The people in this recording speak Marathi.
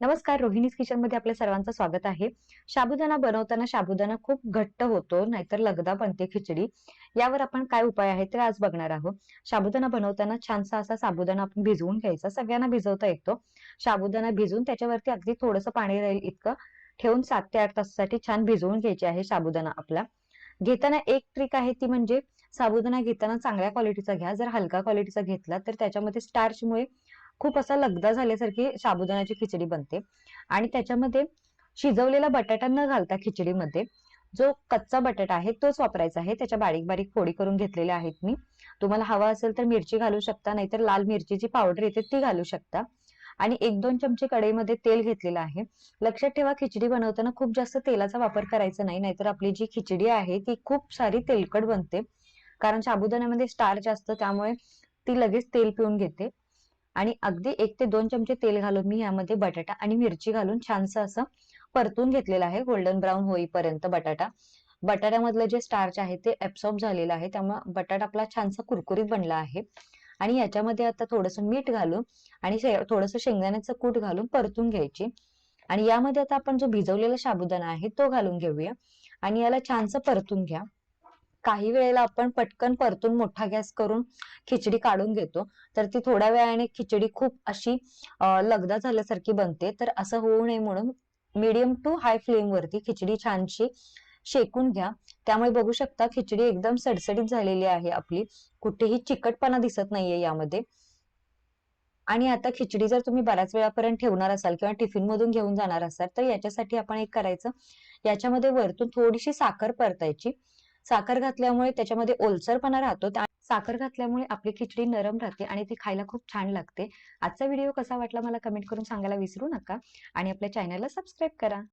नमस्कार रोहिणीज किचनमध्ये आपल्या सर्वांचं स्वागत आहे. साबुदाणा बनवताना साबुदाणा खूप घट्ट होतो नाहीतर लगदा बनते खिचडी. यावर आपण काय उपाय आहे ते आज बघणार आहोत. साबुदाणा बनवताना छानसा असा साबुदाणा आपण भिजवून घ्यायचा. सगळ्यांना भिजवता येतो. साबुदाणा भिजवून त्याच्यावरती अगदी थोडंसं पाणी राहील इतकं. ठेवून सात ते आठ तासासाठी छान भिजवून घ्यायचे आहे साबुदाणा आपला. घेताना एक ट्रिक आहे ती म्हणजे साबुदाणा घेताना चांगल्या क्वालिटीचा घ्या. जर हलका क्वालिटीचा घेतला तर त्याच्यामध्ये स्टार्चमुळे खूप असा लगदा झाल्यासारखी साबुदाण्याची खिचडी बनते. आणि त्याच्यामध्ये शिजवलेला बटाटा न घालता खिचडीमध्ये जो कच्चा बटाटा आहे तोच वापरायचा आहे. त्याच्या बारीक बारीक फोडी करून घेतलेल्या आहेत मी. तुम्हाला हवा असेल तर मिरची घालू शकता नाहीतर लाल मिरचीची पावडर येते ती घालू शकता. आणि एक दोन चमचे कढईमध्ये तेल घेतलेलं आहे. लक्षात ठेवा खिचडी बनवताना खूप जास्त तेलाचा वापर करायचा नाही नाहीतर आपली जी खिचडी आहे ती खूप सारी तेलकट बनते. कारण साबुदाण्यामध्ये स्टार्च असतं त्यामुळे ती लगेच तेल पिऊन घेते. आणि अगदी एक ते दोन चमचे तेल घालून मी यामध्ये बटाटा आणि मिरची घालून छानसं असं परतून घेतलेलं आहे गोल्डन ब्राऊन होईपर्यंत बटाटा. बटाट्यामधलं जे स्टार्च आहे ते ऍब्सॉर्ब झालेलं आहे त्यामुळे बटाटा आपला छानसा कुरकुरीत बनला आहे. आणि याच्यामध्ये आता थोडंसं मीठ घालून आणि थोडंसं शेंगदाण्याचं कूट घालून परतून घ्यायची. आणि यामध्ये आता आपण जो भिजवलेला साबुदाणा आहे तो घालून घेऊया. आणि याला छानसं परतून घ्या. काही वेळेला आपण पटकन परतून मोठा गॅस करून खिचडी काढून घेतो. तर ती थोड्या वेळाने खिचडी खूप अशी लगदा झाल्यासारखी बनते. तर असं होऊ नये म्हणून मीडियम टू हाय फ्लेम वरती खिचडी छानशी शेकून घ्या. त्यामुळे बघू शकता खिचडी एकदम सडसडीत झालेली आहे आपली. कुठेही चिकटपणा दिसत नाहीये यामध्ये. आणि आता खिचडी जर तुम्ही बऱ्याच वेळापर्यंत ठेवणार असाल किंवा टिफिन मधून घेऊन जाणार असाल तर याच्यासाठी आपण एक करायचं. याच्यामध्ये वरतून थोडीशी साखर परतायची. साखर घातल्यामुळे त्याच्यामध्ये ओलसरपणा राहतो. साखर घातल्यामुळे आपली खिचडी नरम राहते आणि ती खायला खूप छान लागते. आजचा व्हिडिओ कसा वाटला मला कमेंट करून सांगायला विसरू नका आणि आपल्या चॅनलला सबस्क्राईब करा.